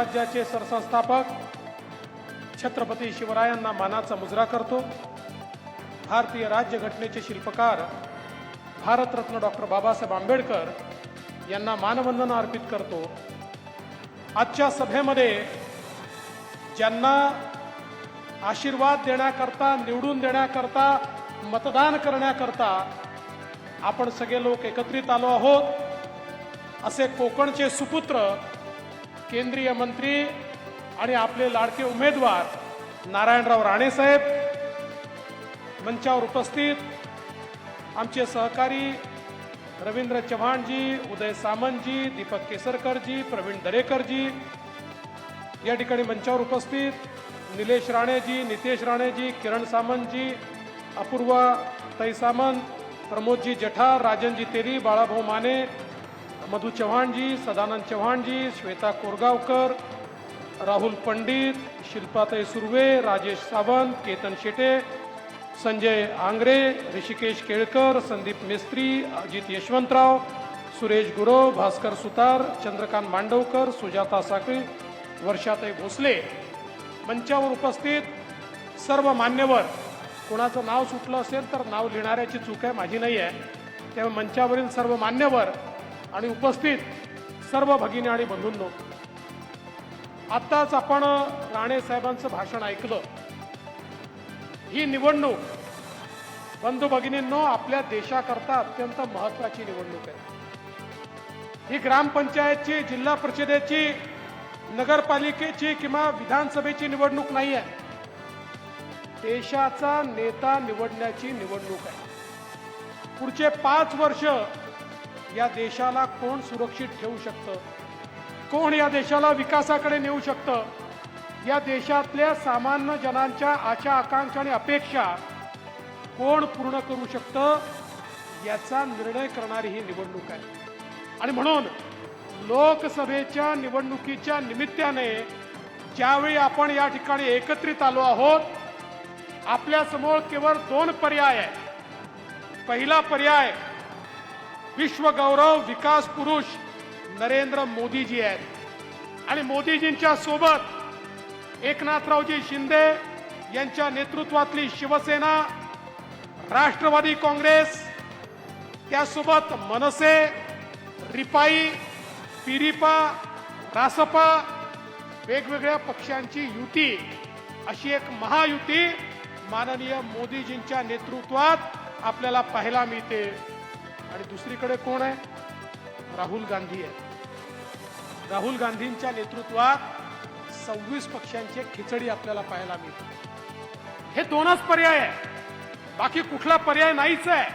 स्वराज्याचे सरसंस्थापक छत्रपती शिवरायांना मानाचा मुजरा करतो. भारतीय राज्यघटनेचे शिल्पकार भारतरत्न डॉक्टर बाबासाहेब आंबेडकर यांना मानवंदना अर्पित करतो. आजच्या सभेमध्ये ज्यांना आशीर्वाद देण्याकरता निवडून देण्याकरता मतदान करण्याकरता आपण सगळे लोक एकत्रित आलो आहोत. असे कोकणचे सुपुत्र केंद्रीय मंत्री आणि आपले लाडके उमेदवार नारायणराव राणेसाहेब मंचावर उपस्थित आमचे सहकारी रवींद्र चव्हाणजी उदय सामंतजी दीपक केसरकरजी प्रवीण दरेकरजी या ठिकाणी मंचावर उपस्थित निलेश राणेजी नितेश राणेजी किरण सामंतजी अपूर्वा तई सामंत प्रमोदजी जठार राजनजी तेरी बाळाभाऊ माने मधु चव्हाणजी सदानंद चव्हाणजी श्वेता कोरगावकर राहुल पंडित शिल्पाताई सुर्वे राजेश सावंत केतन शेटे संजय आंग्रे ऋषिकेश केळकर संदीप मेस्त्री अजित यशवंतराव सुरेश गुरव भास्कर सुतार चंद्रकांत मांडवकर सुजाता साखळी वर्षाताई भोसले. मंचावर उपस्थित सर्व मान्यवर. कोणाचं नाव सुटलं असेल तर नाव लिहिणाऱ्याची चूक आहे माझी नाही आहे त्यामुळे मंचावरील सर्व मान्यवर आणि उपस्थित सर्व भगिनी आणि बंधूंनो आत्ताच आपण राणे साहेबांचं भाषण ऐकलं. ही निवडणूक बंधू भगिनींनो आपल्या देशाकरता अत्यंत महत्वाची निवडणूक आहे. ही ग्रामपंचायतची जिल्हा परिषदेची नगरपालिकेची किंवा विधानसभेची निवडणूक नाही आहे. देशाचा नेता निवडण्याची निवडणूक आहे. पुढचे पाच वर्ष या देशाला कोण सुरक्षित ठेवू शकतं? कोण या देशाला विकासाकडे नेऊ शकतं? या देशातल्या सामान्य जनांच्या आशा आकांक्षा आणि अपेक्षा कोण पूर्ण करू शकतं? याचा निर्णय करणारी ही निवडणूक आहे. आणि म्हणून लोकसभेच्या निवडणुकीच्या निमित्ताने ज्यावेळी आपण या ठिकाणी एकत्रित आलो आहोत आपल्यासमोर केवळ दोन पर्याय आहे पहिला पर्याय विश्वगौरव विकास पुरुष नरेंद्र मोदीजी आहेत. आणि मोदीजींच्या सोबत एकनाथरावजी शिंदे यांच्या नेतृत्वातली शिवसेना राष्ट्रवादी काँग्रेस त्यासोबत मनसे रिपाई पिरिपा रासपा वेगवेगळ्या पक्षांची युती. अशी एक महायुती माननीय मोदीजींच्या नेतृत्वात आपल्याला पाहायला मिळते. आणि दुसरीकडे कोण आहे? राहुल गांधी आहे. राहुल गांधींच्या नेतृत्वात सव्वीस पक्षांची खिचडी आपल्याला पाहायला मिळते. हे दोनच पर्याय आहे बाकी कुठला पर्याय नाहीच आहे.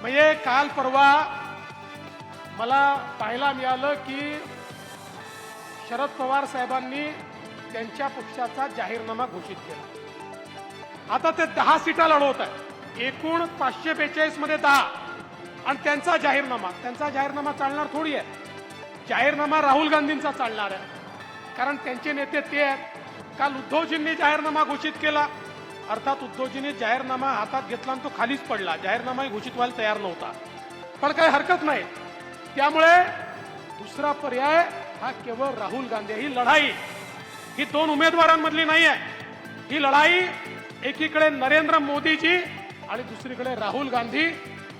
म्हणजे काल परवा मला पाहायला मिळालं की शरद पवार साहेबांनी त्यांच्या पक्षाचा जाहीरनामा घोषित केला. आता ते दहा सीटा लढवत आहे एकूण पाचशे बेचाळीसमध्ये दहा. आणि त्यांचा जाहीरनामा त्यांचा जाहीरनामा चालणार थोडी आहे. जाहीरनामा राहुल गांधींचा चालणार आहे. कारण त्यांचे नेते ते आहेत. काल उद्धवजींनी जाहीरनामा घोषित केला. अर्थात उद्धवजींनी जाहीरनामा हातात घेतला आणि तो खालीच पडला. जाहीरनामाही घोषित व्हायला तयार नव्हता. पण काही हरकत नाही. त्यामुळे दुसरा पर्याय हा केवळ राहुल गांधी. ही लढाई. ही दोन उमेदवारांमधली नाही आहे ही लढाई एकीकडे नरेंद्र मोदीजी आणि दुसरीकडे राहुल गांधी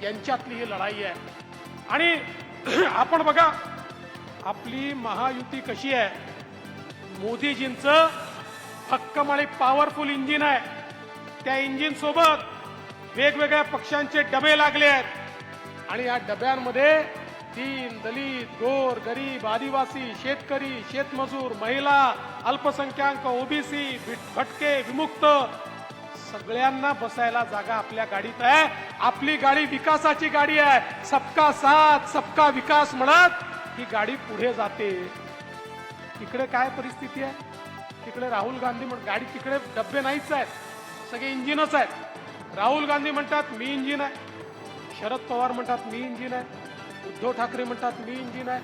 यांच्यातली ही लढाई आहे. आणि आपण बघा आपली महायुती कशी आहे? मोदीजींचं भक्कम आणि पॉवरफुल इंजिन आहे. त्या इंजिन सोबत वेगवेगळ्या पक्षांचे डबे लागले आहेत. आणि या डब्यांमध्ये दीन दलित गोर गरीब आदिवासी शेतकरी शेतमजूर महिला अल्पसंख्याक ओबीसी भटके विमुक्त सगळ्यांना बसायला जागा आपल्या गाडीत आहे. आपली गाडी विकासाची गाडी आहे. सबका साथ सबका विकास म्हणत ही गाडी पुढे जाते. तिकडे काय परिस्थिती आहे? तिकडे राहुल गांधी म्हण गाडी तिकडे डब्बे नाहीच आहेत सगळे इंजिनच आहेत. राहुल गांधी म्हणतात मी इंजिन आहे. शरद पवार म्हणतात मी इंजिन आहे. उद्धव ठाकरे म्हणतात मी इंजिन आहे.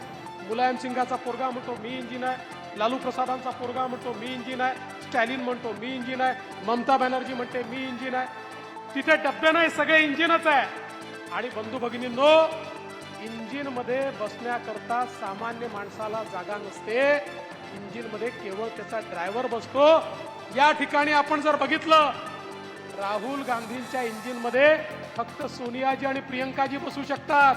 मुलायम सिंगाचा पोरगा म्हणतो मी इंजिन आहे. लालू प्रसादांचा पोरगा म्हणतो मी इंजिन आहे. स्टॅलिन म्हणतो मी इंजिन आहे. ममता बॅनर्जी म्हणते मी इंजिन आहे. तिथे डब्बे नाही सगळे इंजिनच आहे. आणि बंधू भगिनींनो इंजिनमध्ये बसण्याकरता सामान्य माणसाला जागा नसते. इंजिनमध्ये केवळ त्याचा ड्रायव्हर बसतो. या ठिकाणी आपण जर बघितलं राहुल गांधींच्या इंजिनमध्ये फक्त सोनियाजी आणि प्रियंकाजी बसू शकतात.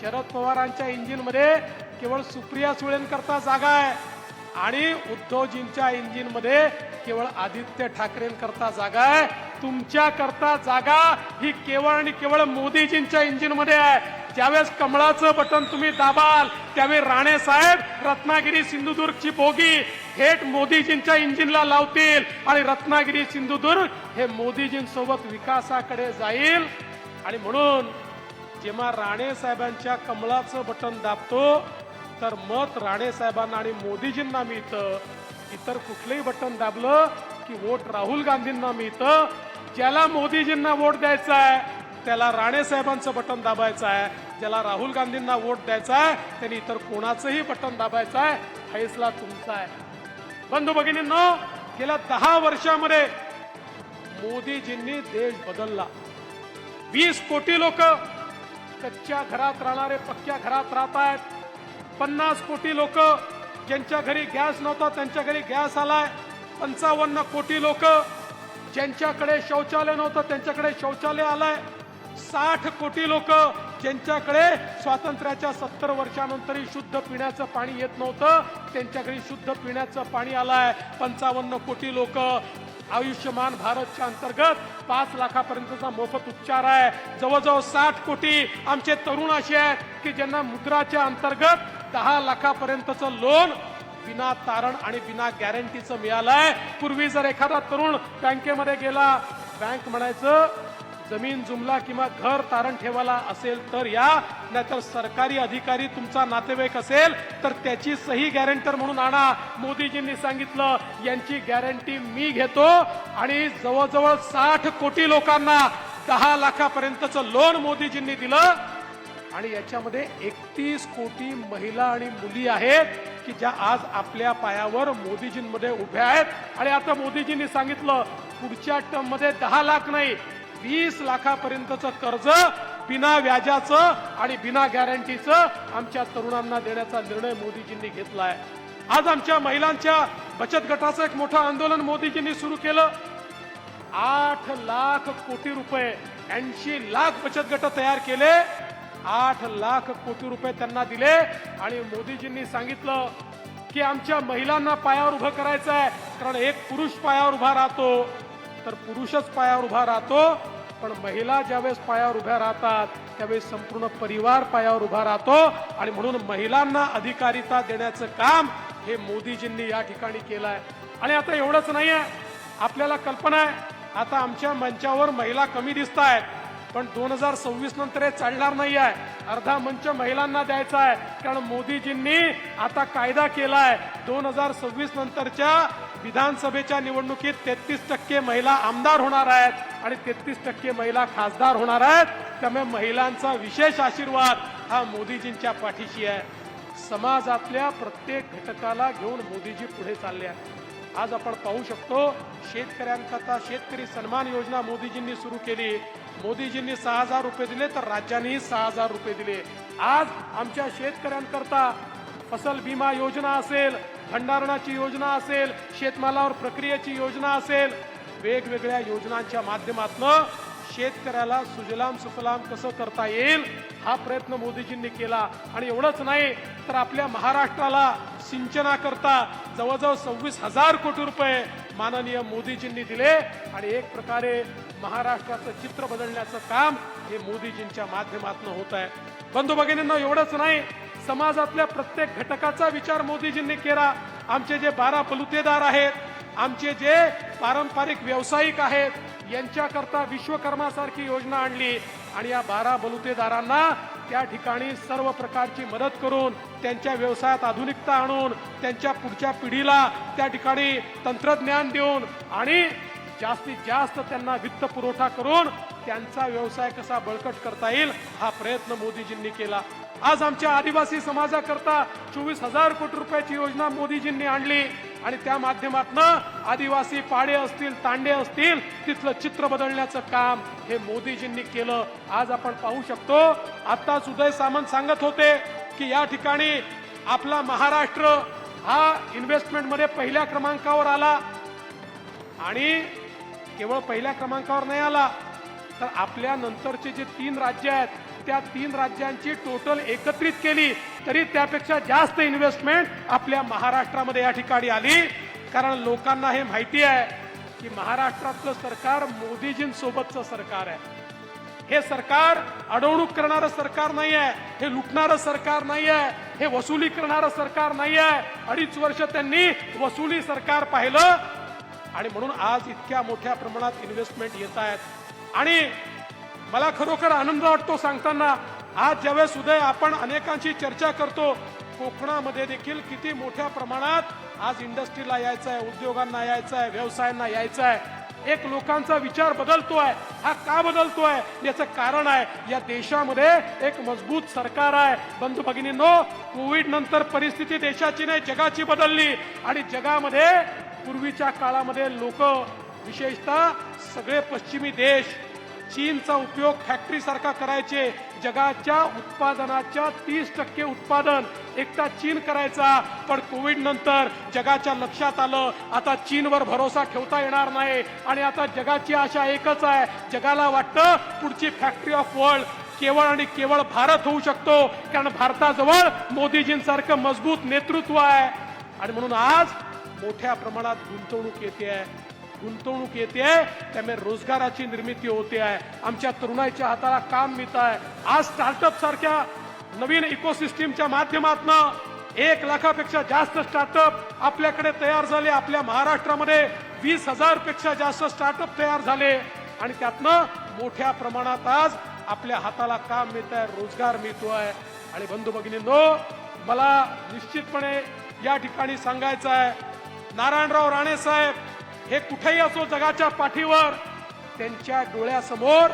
शरद पवारांच्या इंजिनमध्ये केवळ सुप्रिया सुळेंकरता जागा आहे. आणि उद्धवजींच्या इंजिनमध्ये केवळ आदित्य ठाकरेंकरता जागा आहे. तुमच्या करता जागा ही केवळ आणि केवळ मोदीजींच्या इंजिनमध्ये आहे. ज्यावेळेस कमळाचं बटन तुम्ही दाबाल त्यावेळी राणे साहेब रत्नागिरी सिंधुदुर्गची बोगी थेट मोदीजींच्या इंजिनला लावतील आणि रत्नागिरी सिंधुदुर्ग हे मोदीजींसोबत विकासाकडे जाईल. आणि म्हणून जेव्हा राणे साहेबांच्या कमळाचं बटन दाबतो तर मत राणे साहेबांना आणि मोदीजींना मिळतं. इतर कुठलंही बटन दाबलं की वोट राहुल गांधींना मिळतं. ज्याला मोदीजींना वोट द्यायचा आहे त्याला राणे साहेबांचं बटन दाबायचं आहे ज्याला राहुल गांधींना वोट द्यायचा आहे त्यांनी इतर कोणाचंही बटन दाबायचं आहे फैसला तुमचा आहे. बंधू भगिनींनो गेल्या दहा वर्षामध्ये मोदीजींनी देश बदलला. वीस कोटी लोक कच्च्या घरात राहणारे पक्क्या घरात राहत आहेत पन्नास कोटी लोक ज्यांच्या घरी गॅस नव्हता त्यांच्या घरी गॅस आलाय. पंचावन्न कोटी लोक ज्यांच्याकडे शौचालय नव्हतं त्यांच्याकडे शौचालय आलंय. साठ कोटी लोक ज्यांच्याकडे स्वातंत्र्याच्या सत्तर वर्षानंतरही शुद्ध पिण्याचं पाणी येत नव्हतं त्यांच्या घरी शुद्ध पिण्याचं पाणी आलंय. पंचावन्न कोटी लोक आयुष्यमान भारतच्या अंतर्गत पाच लाखापर्यंतचा मोफत उपचार आहे. जवळजवळ साठ कोटी आमचे तरुण असे आहेत की ज्यांना मुद्राच्या अंतर्गत दहा लाखापर्यंतचं लोन विना तारण आणि बिना गॅरंटीचं मिळालंय. पूर्वी जर एखादा तरुण बँकेमध्ये गेला बँक म्हणायचं जमीन जुमला किंवा घर तारण ठेवायला असेल तर या नाहीतर सरकारी अधिकारी तुमचा नातेवाईक असेल तर त्याची सही गॅरंटर म्हणून आणा. मोदीजींनी सांगितलं यांची गॅरंटी मी घेतो आणि जवळजवळ साठ कोटी लोकांना दहा लाखापर्यंतचं लोन मोदीजींनी दिलं. आणि याच्यामध्ये एकतीस कोटी महिला आणि मुली आहेत की ज्या आज आपल्या पायावर मोदीजींमध्ये उभ्या आहेत. आणि आता मोदीजींनी सांगितलं पुढच्या टर्ममध्ये दहा लाख नाही वीस लाखापर्यंतचं कर्ज बिना व्याजाचं आणि बिना गॅरंटीचं आमच्या तरुणांना देण्याचा निर्णय मोदीजींनी घेतला आहे आज आमच्या महिलांच्या बचत गटाचं एक मोठं आंदोलन मोदीजींनी सुरू केलं. आठ लाख कोटी रुपये ऐंशी लाख बचत गट तयार केले. आठ लाख कोटी रुपये त्यांना दिले. आणि मोदीजींनी सांगितलं की आमच्या महिलांना पायावर उभं करायचं आहे कारण एक पुरुष पायावर उभा राहतो. तर पुरुषच पायावर उभा राहतो पण महिला ज्यावेळेस पायावर उभ्या राहतात त्यावेळेस संपूर्ण परिवार पायावर उभा राहतो. आणि म्हणून महिलांना अधिकारिता देण्याचं काम हे मोदीजींनी या ठिकाणी केलं आहे आणि आता एवढंच नाही आहे आपल्याला कल्पना आहे आता आमच्या मंचावर महिला कमी दिसत आहेत पण दोन हजार सव्वीस नंतर हे चालणार नाही आहे. अर्धा मंच महिलांना द्यायचा आहे. कारण मोदीजींनी आता कायदा केलाय दोन हजार सव्वीस नंतरच्या विधानसभेच्या निवडणुकीत तेहतीस टक्के महिला आमदार होणार आहेत आणि तेहतीस टक्के महिला खासदार होणार आहेत. त्यामुळे महिलांचा विशेष आशीर्वाद हा मोदीजींच्या पाठीशी आहे. समाजातल्या प्रत्येक घटकाला घेऊन मोदीजी पुढे चालले आहेत. आज आपण पाहू शकतो शेतकऱ्यांकरता शेतकरी सन्मान योजना मोदीजींनी सुरू केली. मोदीजींनी सहा हजार रुपये दिले तर राज्यांनीही सहा हजार रुपये दिले. आज आमच्या शेतकऱ्यांकरता फसल विमा योजना असेल भंडारणाची योजना असेल शेतमालावर प्रक्रियेची योजना असेल वेगवेगळ्या योजनांच्या माध्यमातून शेतकऱ्याला सुजलाम सुफलाम कसं करता येईल हा प्रयत्न मोदीजींनी केला. आणि एवढंच नाही तर आपल्या महाराष्ट्राला सिंचनाकरता जवळजवळ सव्वीस हजार कोटी रुपये माननीय मोदीजींनी दिले आणि एक प्रकारे महाराष्ट्राचं चित्र बदलण्याचं काम हे मोदीजींच्या माध्यमातून होत आहे. बंधू भगिनींना एवढंच नाही समाजातल्या प्रत्येक घटकाचा विचार मोदीजींनी केला. आमचे जे बारा पलुतेदार आहेत आमचे जे पारंपरिक व्यावसायिक आहेत यांच्याकरता विश्वकर्मासारखी योजना आणली. आणि या बारा बलुतेदारांना त्या ठिकाणी सर्व प्रकारची मदत करून त्यांच्या व्यवसायात आधुनिकता आणून त्यांच्या पुढच्या पिढीला त्या ठिकाणी तंत्रज्ञान देऊन आणि जास्तीत जास्त त्यांना वित्त पुरवठा करून त्यांचा व्यवसाय कसा बळकट करता येईल हा प्रयत्न मोदीजींनी केला. आज आमच्या आदिवासी समाजाकरता चोवीस हजार कोटी रुपयाची योजना मोदीजींनी आणली. आणि त्या माध्यमातनं आदिवासी पाडे असतील तांडे असतील तिथलं चित्र बदलण्याचं काम हे मोदीजींनी केलं. आज आपण पाहू शकतो आताच उदय सामंत सांगत होते की या ठिकाणी आपला महाराष्ट्र हा इन्व्हेस्टमेंटमध्ये पहिल्या क्रमांकावर आला. आणि केवळ पहिल्या क्रमांकावर नाही आला तर आपल्या नंतरचे जे तीन राज्य आहेत त्या तीन राज्यांची टोटल एकत्रित केली तरी त्यापेक्षा जास्त इन्व्हेस्टमेंट आपल्या महाराष्ट्रामध्ये या ठिकाणी आली. कारण लोकांना हे माहिती आहे की महाराष्ट्रातलं सरकार मोदीजींसोबतचं सरकार आहे. हे सरकार अडवणूक करणारं सरकार नाही आहे हे लुटणारं सरकार नाही आहे हे वसुली करणारं सरकार नाही आहे अडीच वर्ष त्यांनी वसुली सरकार पाहिलं आणि म्हणून आज इतक्या मोठ्या प्रमाणात इन्व्हेस्टमेंट येत आहेत. आणि मला खरोखर आनंद वाटतो सांगताना. आज ज्यावेळेस उदय आपण अनेकांशी चर्चा करतो कोकणामध्ये देखील किती मोठ्या प्रमाणात आज इंडस्ट्रीला यायचं आहे उद्योगांना यायचं आहे व्यवसायांना यायचं आहे एक लोकांचा विचार बदलतोय. हा का बदलतोय? याचं कारण आहे या देशामध्ये एक मजबूत सरकार आहे. बंधू भगिनींनो कोविड नंतर परिस्थिती देशाची नाही जगाची बदलली. आणि जगामध्ये पूर्वीच्या काळामध्ये लोक विशेषतः सगळे पश्चिमी देश चीनचा उपयोग फॅक्टरी सारखा करायचे. जगाच्या उत्पादनाच्या तीस टक्के उत्पादन एकटा चीन करायचा. पण कोविड नंतर जगाच्या लक्षात आलं. आता चीनवर भरोसा ठेवता येणार नाही. आणि आता जगाची आशा एकच आहे. जगाला वाटतं पुढची फॅक्टरी ऑफ वर्ल्ड केवळ आणि केवळ भारत होऊ शकतो. कारण भारताजवळ मोदीजींसारखं मजबूत नेतृत्व आहे. आणि म्हणून आज मोठ्या प्रमाणात गुंतवणूक येते आहे. गुंतवणूक येते आहे. त्यामुळे रोजगाराची निर्मिती होते आहे. आमच्या तरुणाईच्या हाताला काम मिळत आहे. आज स्टार्टअप सारख्या नवीन इकोसिस्टीमच्या माध्यमातून एक लाखापेक्षा जास्त स्टार्टअप आपल्याकडे तयार झाले. आपल्या महाराष्ट्रामध्ये वीस हजारपेक्षा जास्त स्टार्टअप तयार झाले. आणि त्यातनं मोठ्या प्रमाणात आज आपल्या हाताला काम मिळत आहे. रोजगार मिळतो आहे. आणि बंधू भगिनींनो मला निश्चितपणे या ठिकाणी सांगायचं आहे. नारायणराव राणे साहेब हे कुठेही असो जगाच्या पाठीवर त्यांच्या डोळ्यासमोर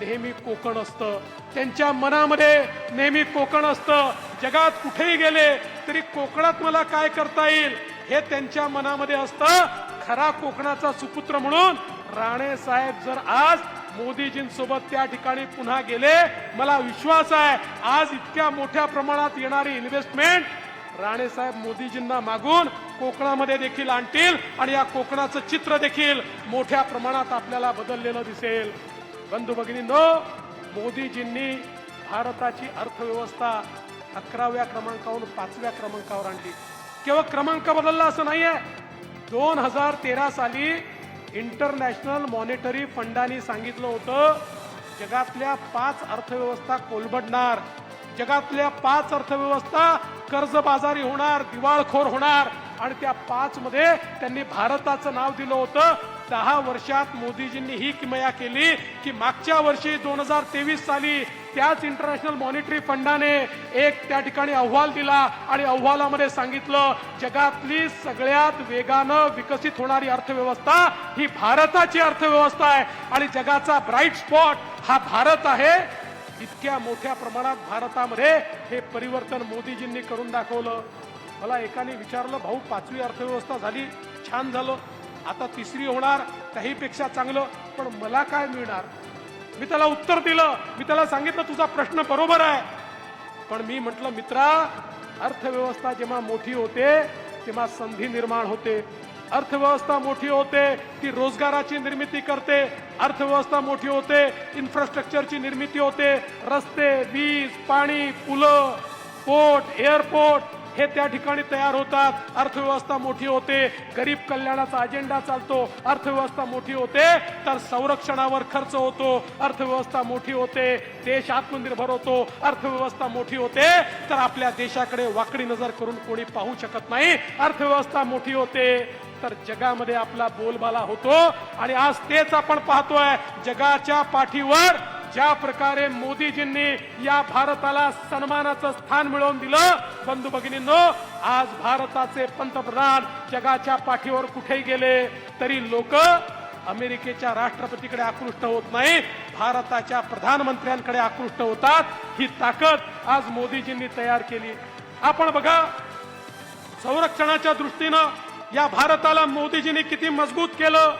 नेहमी कोकण असतं. त्यांच्या मनामध्ये नेहमी कोकण असतं. जगात कुठेही गेले तरी कोकणात मला काय करता येईल? हे त्यांच्या मनामध्ये असतं. खरा कोकणाचा सुपुत्र म्हणून राणे साहेब जर आज मोदीजींसोबत त्या ठिकाणी पुन्हा गेले मला विश्वास आहे आज इतक्या मोठ्या प्रमाणात येणारी इन्व्हेस्टमेंट राणेसाहेब मोदीजींना मागून कोकणामध्ये देखील आणतील आणि या कोकणाचं चित्र देखील मोठ्या प्रमाणात आपल्याला बदललेलं दिसेल. बंधू भगिनींनो मोदीजींनी भारताची अर्थव्यवस्था अकराव्या क्रमांकावरून पाचव्या क्रमांकावर आणली. केवळ क्रमांक बदलला असं नाहीये. दोन हजार तेरा साली इंटरनॅशनल मॉनिटरी फंडाने सांगितलं होतं जगातल्या पाच अर्थव्यवस्था कोलबडणार. जगातल्या पाच अर्थव्यवस्था कर्जबाजारी होणार दिवाळखोर होणार. आणि त्या पाच मध्ये त्यांनी भारताचं नाव दिलं होतं. दहा वर्षात मोदीजींनी ही किमया केली की मागच्या वर्षी दोन हजार तेवीस साली त्याच इंटरनॅशनल मॉनिटरी फंडाने एक त्या ठिकाणी अहवाल दिला आणि अहवालामध्ये सांगितलं जगातली सगळ्यात वेगानं विकसित होणारी अर्थव्यवस्था ही भारताची अर्थव्यवस्था आहे आणि जगाचा ब्राईट स्पॉट हा भारत आहे. इतक्या मोठ्या प्रमाणात भारतामध्ये हे परिवर्तन मोदीजींनी करून दाखवलं. मला एकाने विचारलं भाऊ पाचवी अर्थव्यवस्था झाली छान झालं. आता तिसरी होणार काहीपेक्षा चांगलं. पण मला काय मिळणार? मी त्याला उत्तर दिलं. मी त्याला सांगितलं तुझा प्रश्न बरोबर आहे. पण मी म्हटलं मित्रा अर्थव्यवस्था जेव्हा मोठी होते तेव्हा संधी निर्माण होते. अर्थव्यवस्था मोठी होते ती रोजगाराची निर्मिती करते. अर्थव्यवस्था मोठी होते इन्फ्रास्ट्रक्चरची निर्मिती होते. रस्ते वीज पाणी पुलं पोर्ट एअरपोर्ट हे त्या ठिकाणी तयार होतात. अर्थव्यवस्था मोठी होते. गरीब कल्याणाचा अजेंडा चालतो. अर्थव्यवस्था मोठी होते तर संरक्षणावर खर्च होतो. अर्थव्यवस्था मोठी होते देश आत्मनिर्भर होतो. अर्थव्यवस्था मोठी होते तर आपल्या देशाकडे वाकडी नजर करून कोणी पाहू शकत नाही. अर्थव्यवस्था मोठी होते तर जगामध्ये आपला बोलबाला होतो. आणि आज तेच आपण पाहतोय. जगाच्या पाठीवर ज्या प्रकारे मोदीजींनी या भारताला सन्मानाचं स्थान मिळवून दिलं बंधू भगिनींनो आज भारताचे पंतप्रधान जगाच्या पाठीवर कुठेही गेले तरी लोक अमेरिकेच्या राष्ट्रपतीकडे आकृष्ट होत नाही भारताच्या प्रधानमंत्र्यांकडे आकृष्ट होतात. ही ताकद आज मोदीजींनी तयार केली. आपण बघा संरक्षणाच्या दृष्टीनं या भारताला मोदीजींनी किती मजबूत केलं.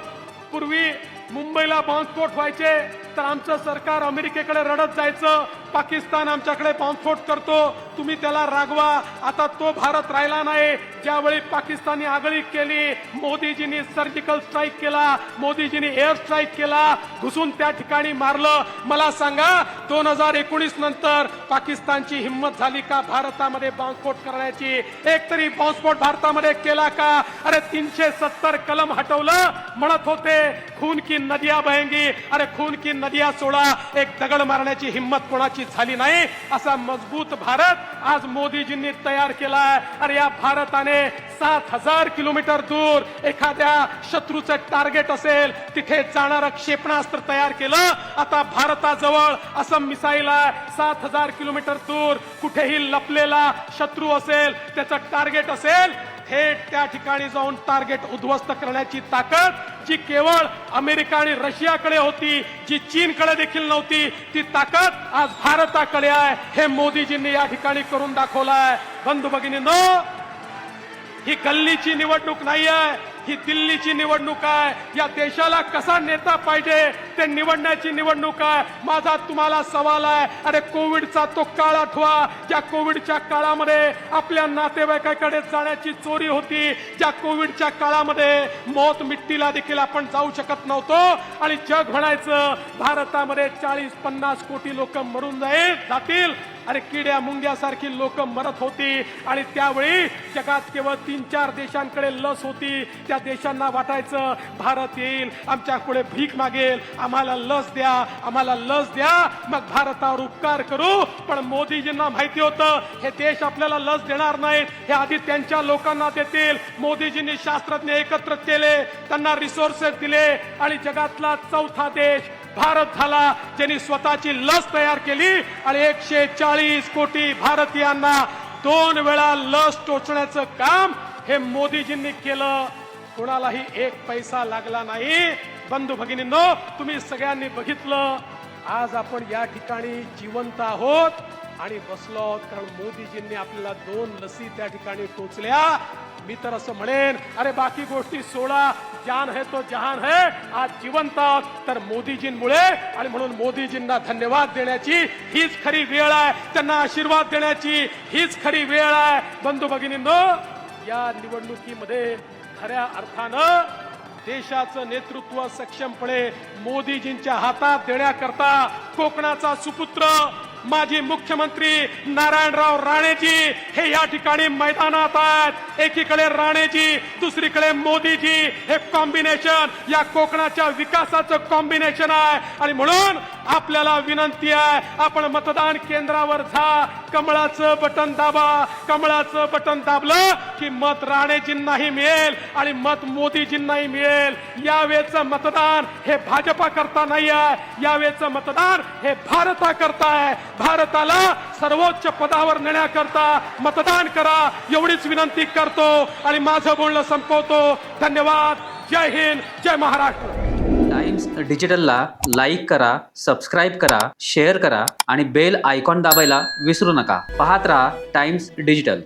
पूर्वी मुंबईला बॉम्बस्फोट व्हायचे तर आमचं सरकार अमेरिकेकडे रडत जायचं. पाकिस्तान आमच्याकडे बॉम्बस्फोट करतो. तुम्ही त्याला रागवा. आता तो भारत राहिला नाही. ज्यावेळी पाकिस्तानी आगळी केली मोदीजींनी सर्जिकल स्ट्राईक केला मोदीजींनी एअर स्ट्राईक केला घुसून त्या ठिकाणी मारलं. मला सांगा दोन हजार एकोणीस नंतर पाकिस्तानची हिंमत झाली का भारतामध्ये बॉम्बस्फोट करण्याची? एक तरी बॉम्बस्फोट भारतामध्ये केला का? अरे तीनशे सत्तर कलम हटवलं म्हणत होते खून की नदिया बहेंगी. अरे खून की नदिया सोडा. एक दगड मारण्याची हिंमत कोणाची झाली नाही. असा मजबूत भारत आज मोदीजींनी तयार केला अरे या भारताने सात हजार किलोमीटर दूर एखाद्या शत्रूचं टार्गेट असेल तिथे जाणारं क्षेपणास्त्र तयार केलं. आता भारताजवळ असं मिसाईल आहे सात हजार किलोमीटर दूर कुठेही लपलेला शत्रू असेल त्याचं टार्गेट असेल थेट त्या ठिकाणी जाऊन टार्गेट उद्ध्वस्त करण्याची ताकद जी केवळ अमेरिका आणि रशियाकडे होती जी चीनकडे देखील नव्हती ती ताकद आज भारताकडे आहे. हे मोदीजींनी या ठिकाणी करून दाखवलं आहे बंधू भगिनींनो ही गल्लीची निवडणूक नाही आहे ही दिल्लीची निवडणूक आहे. या देशाला कसा नेता पाहिजे ते निवडण्याची निवडणूक आहे. माझा तुम्हाला सवाल आहे. अरे कोविडचा तो काळ आठवा. ज्या कोविडच्या काळामध्ये आपल्या नातेवाईकाकडे जाण्याची चोरी होती ज्या कोविडच्या काळामध्ये मौत मिट्टीला देखील आपण जाऊ शकत नव्हतो. आणि जग म्हणायचं भारतामध्ये चाळीस पन्नास कोटी लोक मरून जाईल जातील. अरे किड्या मुंग्यासारखी लोक मरत होती. आणि त्यावेळी जगात केवळ तीन चार देशांकडे लस होती. त्या देशांना वाटायचं भारत येईल आमच्या पुढे भीक मागेल. आम्हाला लस द्या आम्हाला लस द्या. मग भारतावर उपकार करू. पण मोदीजींना माहिती होतं हे देश आपल्याला लस देणार नाहीत. हे आधी त्यांच्या लोकांना देतील. मोदीजींनी शास्त्रज्ञ एकत्र केले त्यांना रिसोर्सेस दिले आणि जगातला चौथा देश भारत झाला. ज्यांनी स्वतःची लस तयार केली आणि एकशे चाळीस कोटी भारतीयांना दोन वेळा लस टोचण्याचं काम हे मोदीजींनी केलं. कोणालाही एक पैसा लागला नाही. बंधू भगिनींनो तुम्ही सगळ्यांनी बघितलं. आज आपण या ठिकाणी जिवंत आहोत आणि बसलो आहोत कारण मोदीजींनी आपल्याला दोन लसी त्या ठिकाणी टोचल्या. मी तर असं म्हणेन अरे बाकी गोष्टी सोडा जान है तो जहान है आज जिवंत तर मोदीजींमुळे आणि म्हणून मोदीजींना धन्यवाद देण्याची हीच खरी वेळ आहे त्यांना आशीर्वाद देण्याची हीच खरी वेळ आहे. बंधू भगिनींनो या निवडणुकीमध्ये खऱ्या अर्थानं देशाचं नेतृत्व सक्षमपणे मोदीजींच्या हातात देण्याकरता कोकणाचा सुपुत्र माजी मुख्यमंत्री नारायणराव राणेजी हे या ठिकाणी मैदानात आहेत. एकीकडे राणेजी दुसरीकडे मोदीजी. हे कॉम्बिनेशन या कोकणाच्या विकासाचं कॉम्बिनेशन आहे. आणि म्हणून आपल्याला विनंती आहे आपण मतदान केंद्रावर जा. कमळाचं बटन दाबा. कमळाचं बटन दाबलं की मत राणेजींनाही मिळेल आणि मत मोदीजींनाही मिळेल. यावेळेचं मतदान हे भाजपा करता नाही आहे. यावेळेचं मतदान हे भारता करता आहे. भारताला सर्वोच्च पदावर नेण्याकरता मतदान करा एवढीच विनंती करतो आणि माझं बोलणं संपवतो. धन्यवाद. जय हिंद जय महाराष्ट्र. टाइम्स डिजिटलला लाईक करा सबस्क्राईब करा शेअर करा आणि बेल आयकॉन दाबायला विसरू नका. पाहत राहा टाइम्स डिजिटल.